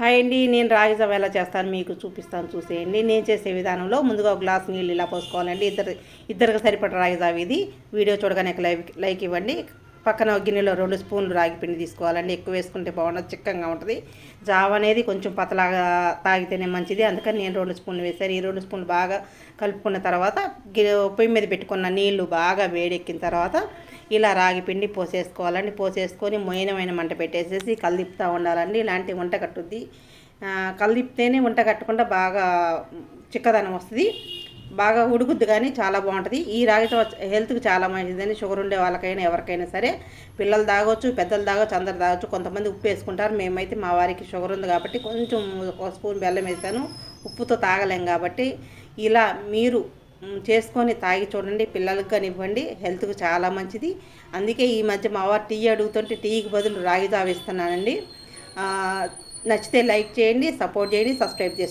Hi అండి నేను రాగి జావ ఎలా చేస్తాను మీకు చూపిస్తాను చూసేయండి. నేను చేసే విధానంలో ముందుగా ఒక గ్లాస్ నీళ్ళు ఇలా పోసుకోవాలండి. ఇద్దరు ఇద్దరికి సరిపడ రాగి జావ ఇది. వీడియో చూడగానే లైక్ లైక్ ఇవ్వండి. పక్కన గిన్నెలో రెండు స్పూన్లు రాగి పిండి తీసుకోవాలండి. ఎక్కువ వేసుకుంటే బాగుండదు చిక్కగా ఉంటుంది. జావ అనేది కొంచెం పతలాగా తాగితేనే మంచిది. అందుకని నేను రెండు స్పూన్లు వేసాను ఈ రెండు స్పూన్లు బాగా కలుపుకున్న తర్వాత గి- పొయ్యి మీద పెట్టుకున్న నీళ్ళు బాగా వేడెక్కిన తర్వాత ఇలా రాగి పిండి పోసేసుకోవాలండి. పోసేసుకొని మొయినమైన మంట పెట్టేసేసి కలిదిప్తూ ఉండాలండి. ఇలాంటి వంట కట్టుద్ది. కలిదిప్తేనే వంట కట్టకుండా బాగా చిక్కదనం వస్తుంది. బాగా ఉడుకుద్ది కానీ చాలా బాగుంటుంది. ఈ రాగితో హెల్త్కి చాలా మంచిదని షుగర్ ఉండే వాళ్ళకైనా ఎవరికైనా సరే పిల్లలు తాగొచ్చు పెద్దలు తాగొచ్చు అందరు తాగొచ్చు కొంతమంది ఉప్పు వేసుకుంటారు మేమైతే మా వారికి షుగర్ ఉంది కాబట్టి కొంచెం ఒక స్పూన్ బెల్లం వేసాను. ఉప్పుతో తాగలేం కాబట్టి ఇలా మీరు చేసుకొని తాగి చూడండి పిల్లలకు కానివ్వండి హెల్త్కు హెల్త్కి చాలా మంచిది. అందుకే ఈ మధ్య మా వారు టీ అడుగుతుంటే టీకి బదులు రాగి తావిస్తున్నానండి నచ్చితే లైక్ చేయండి సపోర్ట్ చేయండి సబ్స్క్రైబ్ చేస్తాను